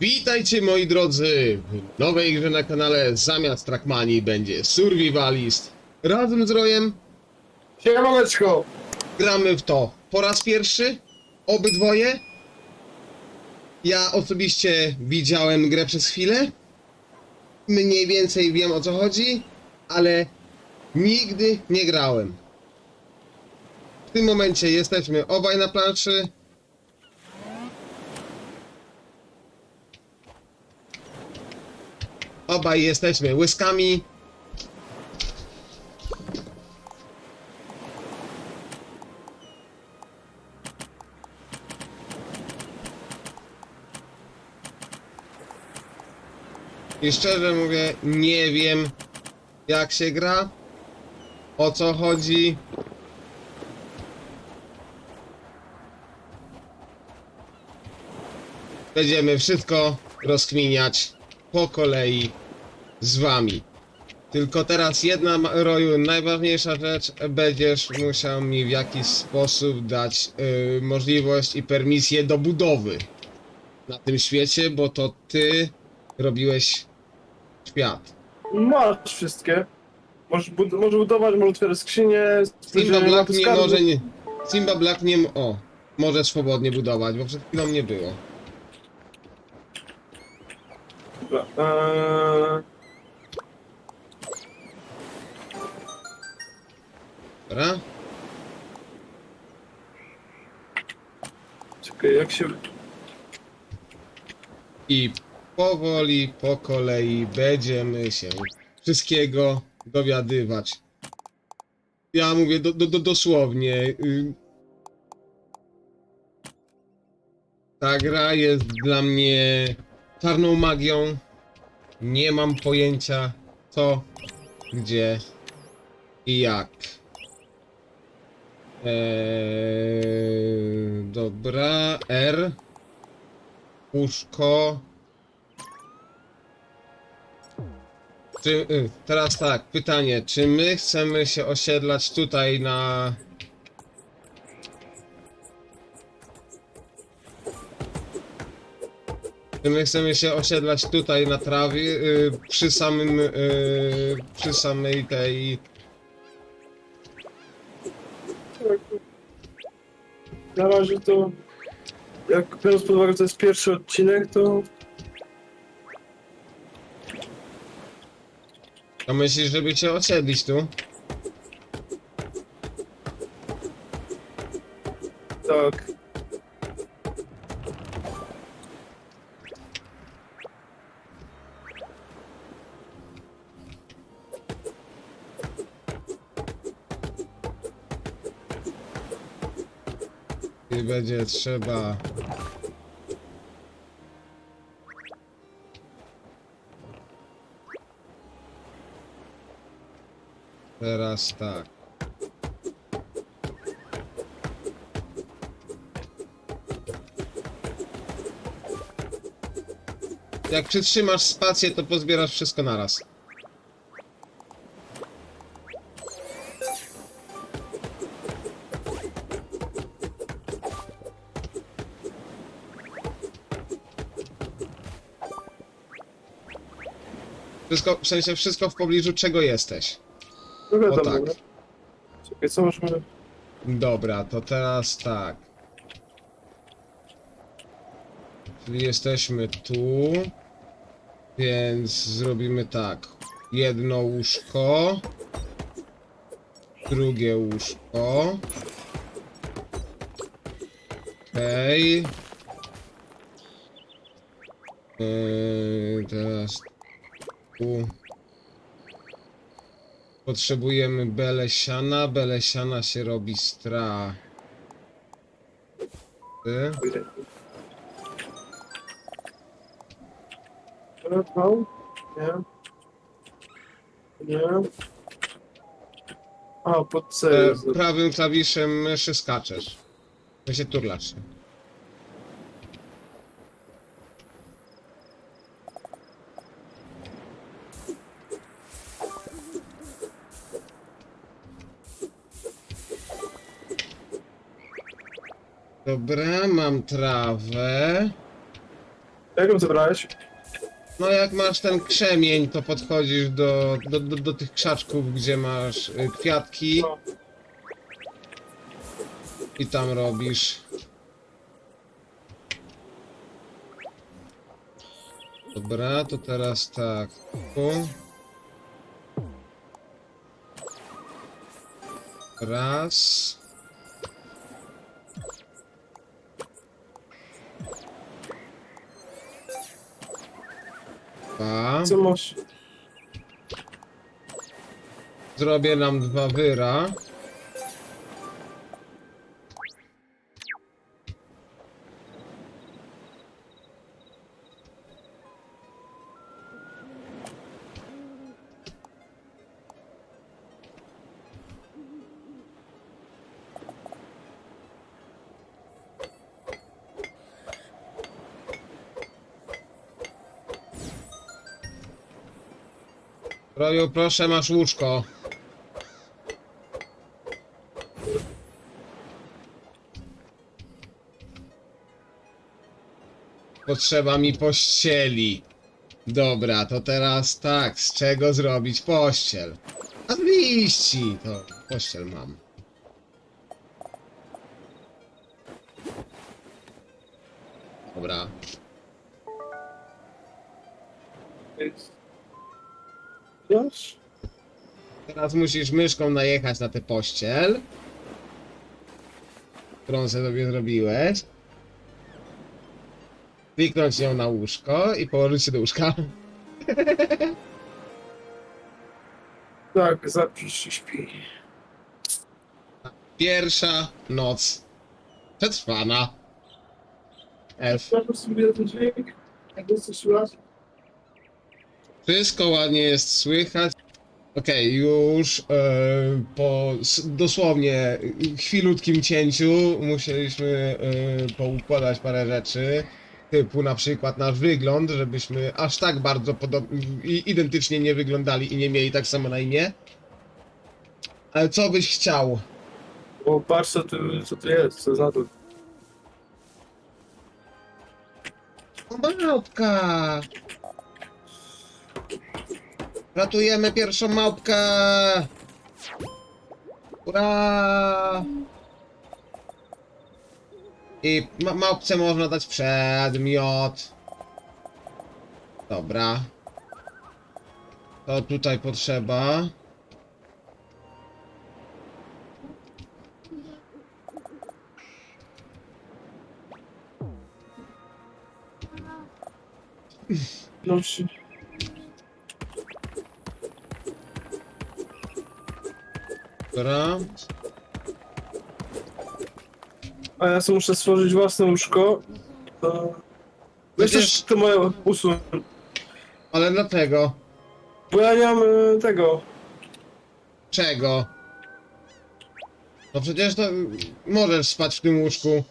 Witajcie moi drodzy w nowej grze na kanale zamiast Trackmanii będzie Survivalist. Razem z Rojem Siemaneczko! gramy w to po raz pierwszy, obydwoje. Ja osobiście widziałem grę przez chwilę. Mniej więcej wiem o co chodzi, ale nigdy nie grałem. W tym momencie jesteśmy obaj na planszy. Obaj jesteśmy łyskami. I szczerze mówię, nie wiem jak się gra, o co chodzi. Będziemy wszystko rozkminiać po kolei z wami. Tylko teraz jedna, Roju, najważniejsza rzecz, będziesz musiał mi w jakiś sposób dać y, możliwość i permisję do budowy na tym świecie, bo to ty robiłeś świat. Masz wszystkie. Możesz, bud możesz budować, możesz otwierać skrzynię. Simba Black nie może nie... Simba Black nie... O, może swobodnie budować, bo przed chwilą nie było. Dobra, Eee, Dobra? czekaj, jak się... I powoli, po kolei będziemy się wszystkiego dowiadywać. Ja mówię do, do, do, dosłownie. Ta gra jest dla mnie czarną magią. Nie mam pojęcia co, gdzie i jak. Eee, dobra, R. Łóżko. Czy, y, teraz tak, pytanie, czy my chcemy się osiedlać tutaj na... Czy my chcemy się osiedlać tutaj na trawie, y, przy samym, y, przy samej tej... Na razie to... Jak biorąc pod uwagę, że to jest pierwszy odcinek, to... To myślisz, żeby się osiedlić tu? Będzie trzeba... Teraz tak. Jak przytrzymasz spację, to pozbierasz wszystko naraz. Wszystko, w sensie wszystko w pobliżu czego jesteś. No wiadomo, tak. dobra. Czekaj, co możemy... Dobra, to teraz tak. Czyli jesteśmy tu. Więc zrobimy tak. Jedno łóżko. Drugie łóżko. Okej. Yy, teraz tu. Potrzebujemy belesiana. Belesiana się robi stra. Ty. Nie. Nie. A, pod C E, prawym klawiszem myszy skaczesz. To się turlasz. Dobra, mam trawę. Jak ją zebrałeś? No jak masz ten krzemień, to podchodzisz do, do, do, do tych krzaczków, gdzie masz y, kwiatki No. i tam robisz. Dobra, to teraz tak. Tu. Raz. Dwa. Co masz? Zrobię nam dwa wyra. Roju, proszę, masz łóżko. Potrzeba mi pościeli. Dobra, to teraz tak, z czego zrobić pościel? A z liści, to pościel mam. Dobra, teraz musisz myszką najechać na tę pościel. Którą sobie zrobiłeś. Kliknąć ją na łóżko i położyć się do łóżka. Tak, zapisz się śpi. Pierwsza noc przetrwana. Sobie ten dźwięk, jak słychać. Wszystko ładnie jest słychać. Okej, już e, po s- dosłownie chwilutkim cięciu musieliśmy e, poukładać parę rzeczy. Typu na przykład nasz wygląd, żebyśmy aż tak bardzo podob- i identycznie nie wyglądali i nie mieli tak samo na imię. Ale co byś chciał? Bo patrz co tu, co tu jest, co za to. Małpka! Ratujemy pierwszą małpkę! Ura! I ma małpce można dać przedmiot. Dobra. To tutaj potrzeba. No się. Dobra. A ja sobie muszę stworzyć własne łóżko. To... Przecież- też to moje usun. Ale dlaczego? Bo ja nie mam e, tego. Czego? No przecież to możesz spać w tym łóżku.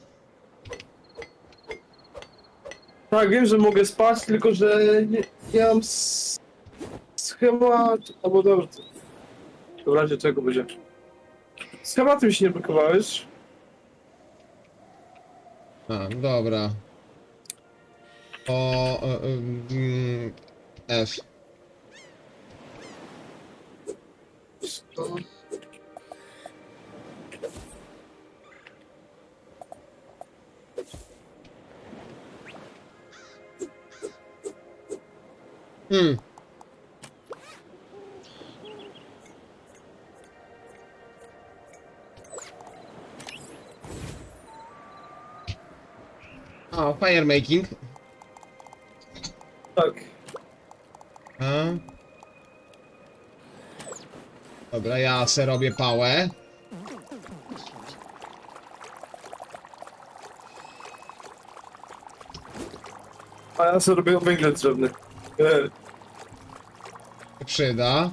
Tak, wiem, że mogę spać, tylko że nie, nie mam s- schemat. Albo dobrze. W razie czego będzie. Mi się nie blokowałeś. A, dobra. O, e, e, mm, F. Hmm. O, firemaking. Tak. A. Dobra, ja se robię pałę. A ja sobie robię węgiel drzewny. E, Przyda.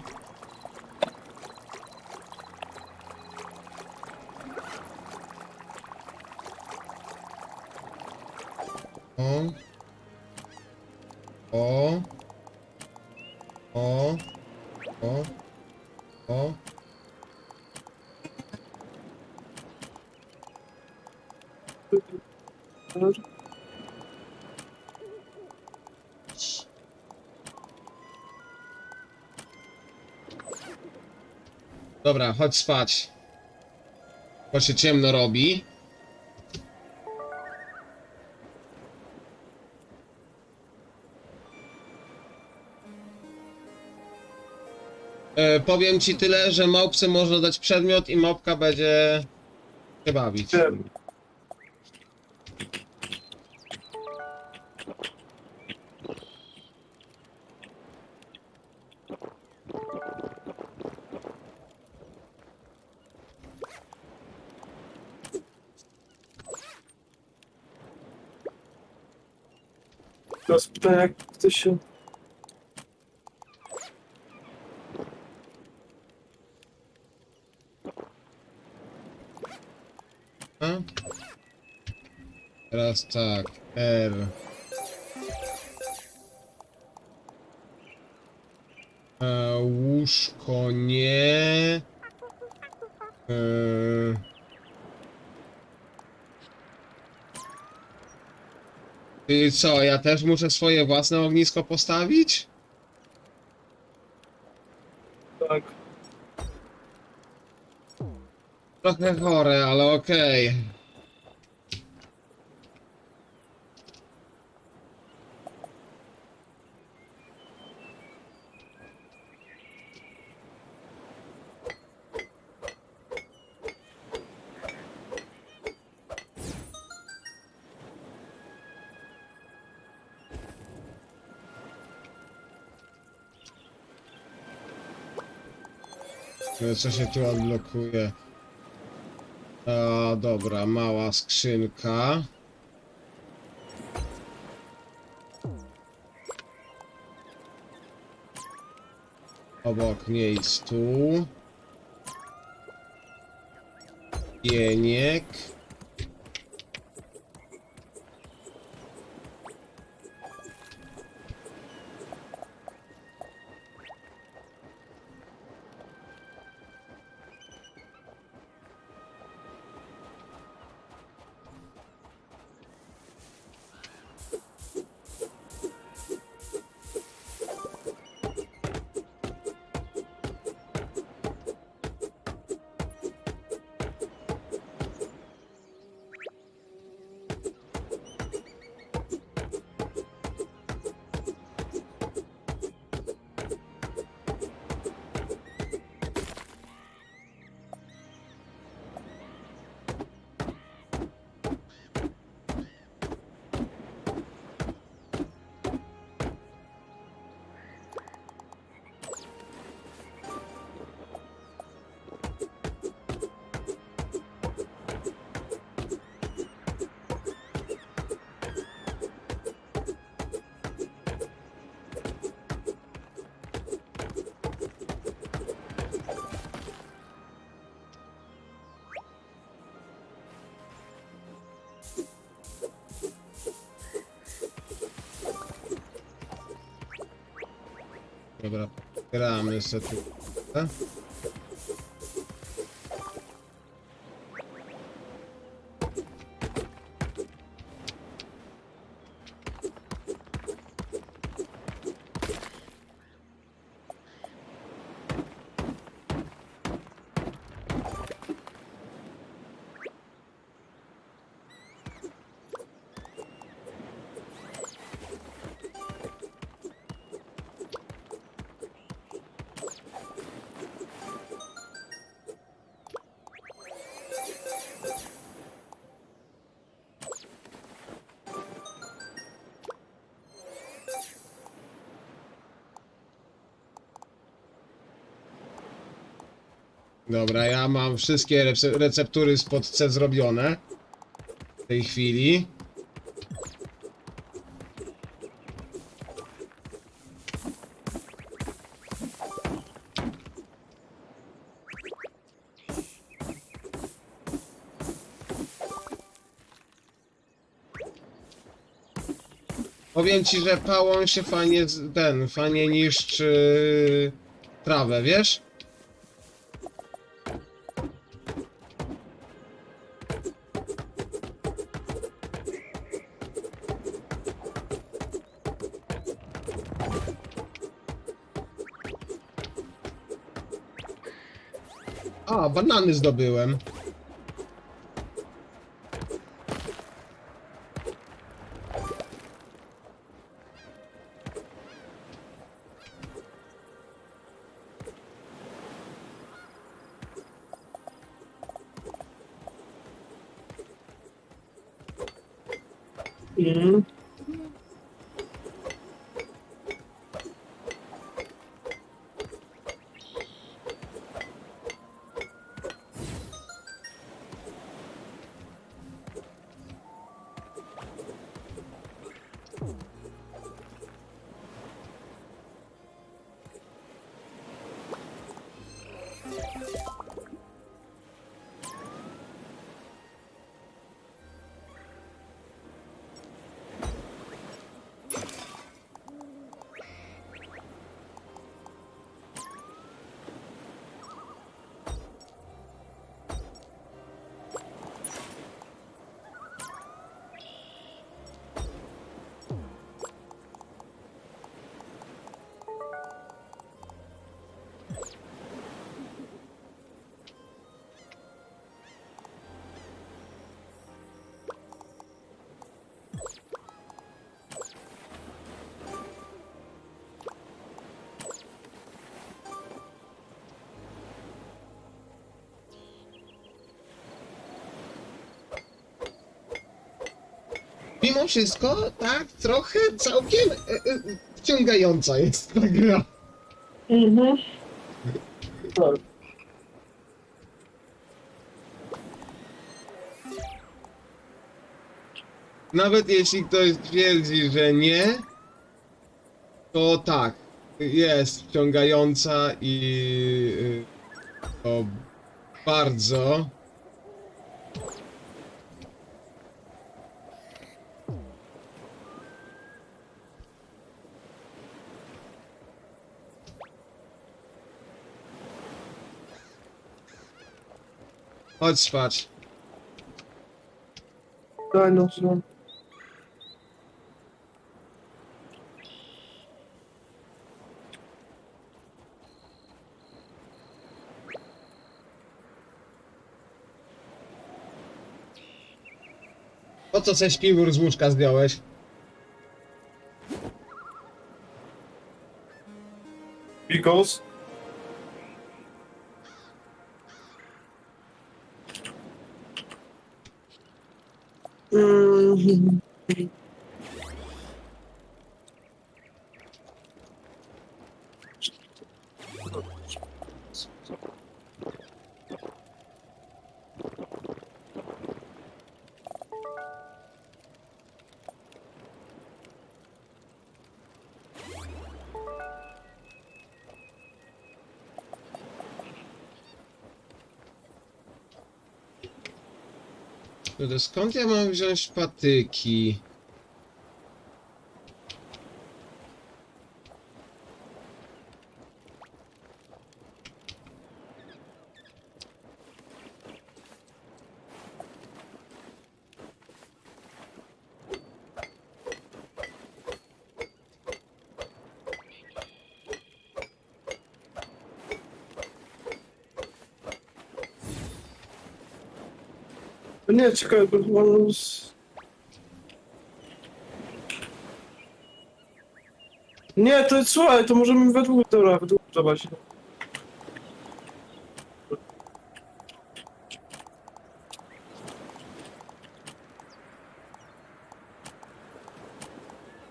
O. O. O. O. O. Dobra, chodź spać. Bo się ciemno robi. Powiem ci tyle, że małpce można dać przedmiot i małpka będzie się bawić. Pytanie, jak ktoś się... Teraz tak, R. E, łóżko nie. E, Ty co, ja też muszę swoje własne ognisko postawić? Tak. Trochę chore, ale okej. Co się tu odblokuje? A, dobra, mała skrzynka. Obok niej stół. Pieniek. Gramy sobie Dobra, ja mam wszystkie rece- receptury spod C zrobione. W tej chwili. Powiem ci, że pałą się fajnie, ten, fajnie niszczy trawę, wiesz? Banany zdobyłem. Mimo wszystko, tak, trochę całkiem e, e, wciągająca jest ta gra. Mhm. Tak. Nawet jeśli ktoś twierdzi, że nie, to tak, jest wciągająca i y, to bardzo. Chodź spać. Daj no, no. Po co se śpiwór z łóżka zdjąłeś? Because. mm-hmm. Kurde, skąd ja mam wziąć patyki? Nie, czekaj, bo mam... z- Nie, to jest, słuchaj, to możemy we dwóch, dobra, we dwóch zobaczyć.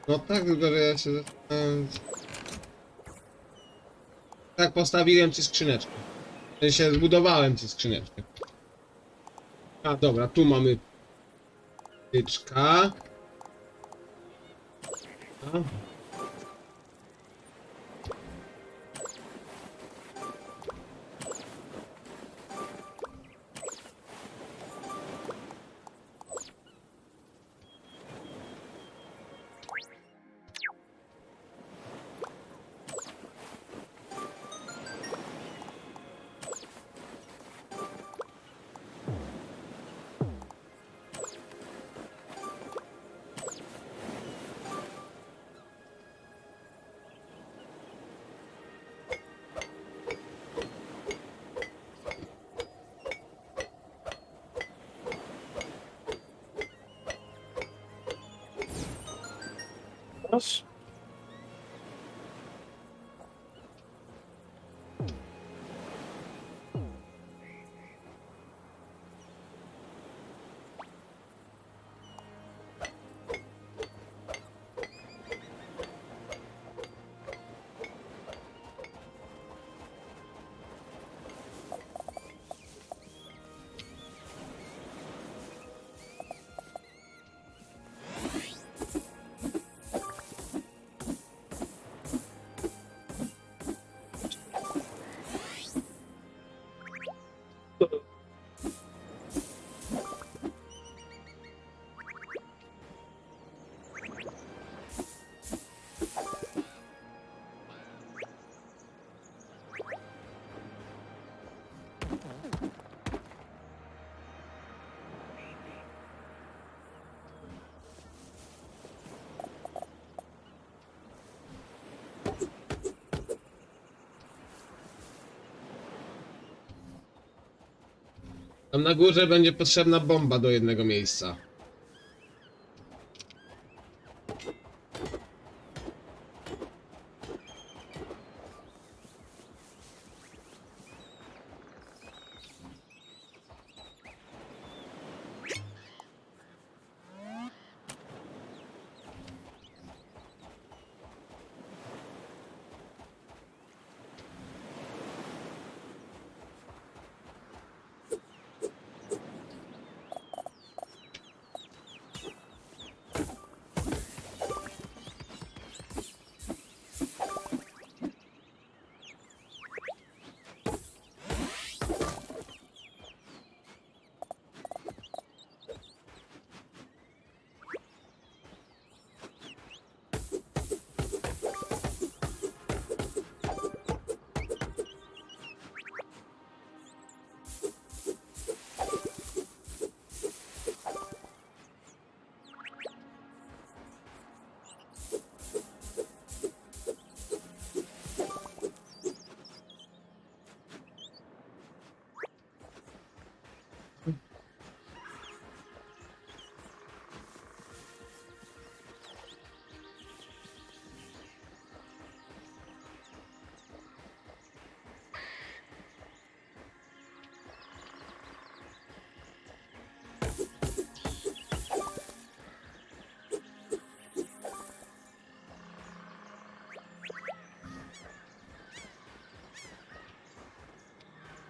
No tak, tylko że ja się zastanawiam... Tak, postawiłem ci skrzyneczkę. W sensie zbudowałem ci skrzyneczkę. A, dobra, tu mamy... Tyczka. Masz? Tam na górze będzie potrzebna bomba do jednego miejsca.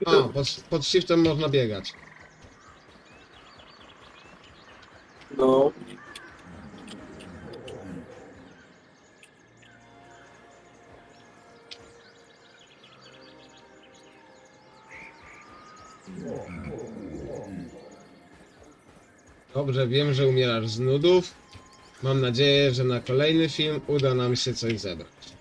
A, pod, pod shiftem można biegać. No. Dobrze, wiem, że umierasz z nudów. Mam nadzieję, że na kolejny film uda nam się coś zebrać.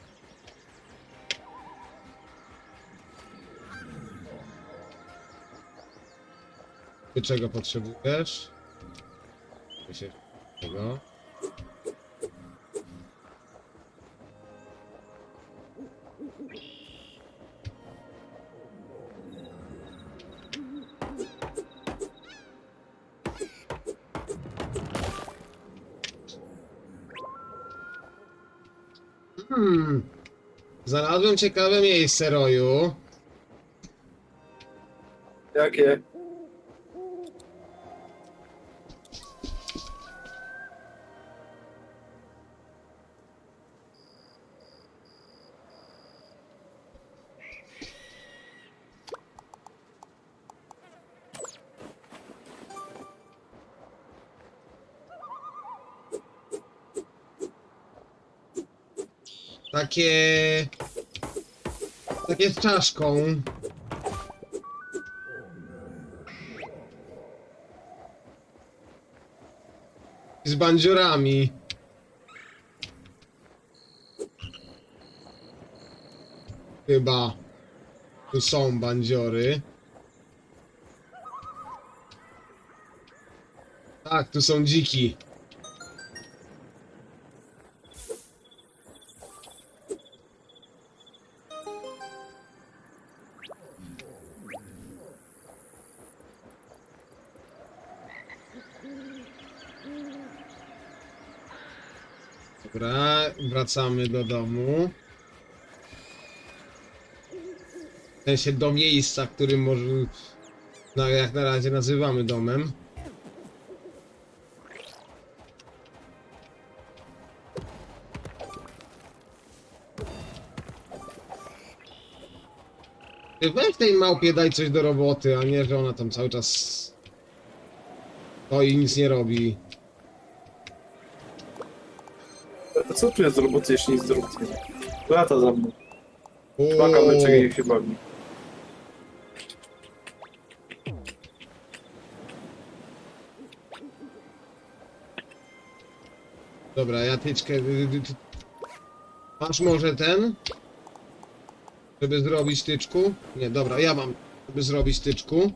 Ty czego potrzebujesz? To się tego. Hmm. Znalazłem ciekawe miejsce, Roju. Jakie? Takie... Takie z czaszką. Z bandziorami. Chyba. Tu są bandziory. Tak, tu są dziki. Wracamy do domu. W sensie do miejsca, którym może... No, jak na razie nazywamy domem. Ty Weź tej małpie daj coś do roboty, a nie, że ona tam cały czas stoi i nic nie robi. A co tu jest do roboty, jeśli nic do roboty nie ma? Lata za mną. O, Paka meczek niech się bawi. Dobra, ja tyczkę... y, y, y, Masz może ten? Żeby zrobić tyczku? Nie, dobra, ja mam, żeby zrobić tyczku.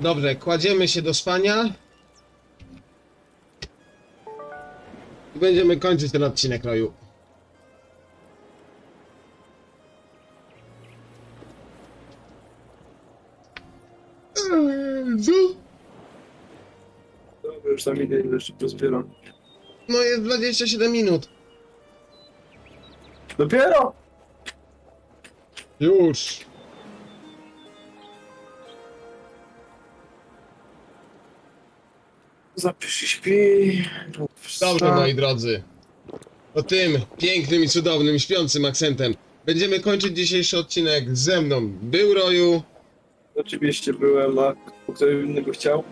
Dobrze, kładziemy się do spania. I będziemy kończyć ten odcinek, Roju. Dobra, już tam idę, jeszcze pozbieram. No jest 27 minut. Dopiero! Już. Zapisz i śpi. Dobrze, moi drodzy. O tym pięknym i cudownym, śpiącym akcentem będziemy kończyć dzisiejszy odcinek. Ze mną był Roju. Oczywiście byłem, a kto innego chciał?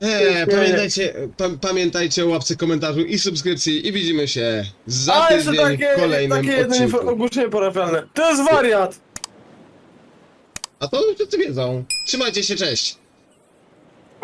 Eee, pamiętajcie, pa, pamiętajcie o łapce, komentarzu i subskrypcji i widzimy się za A, jeszcze tydzień takie, w kolejnym takie jedno info- odcinku. ogłoszenie parafialne. To jest wariat! A to wszyscy wiedzą. Trzymajcie się, cześć!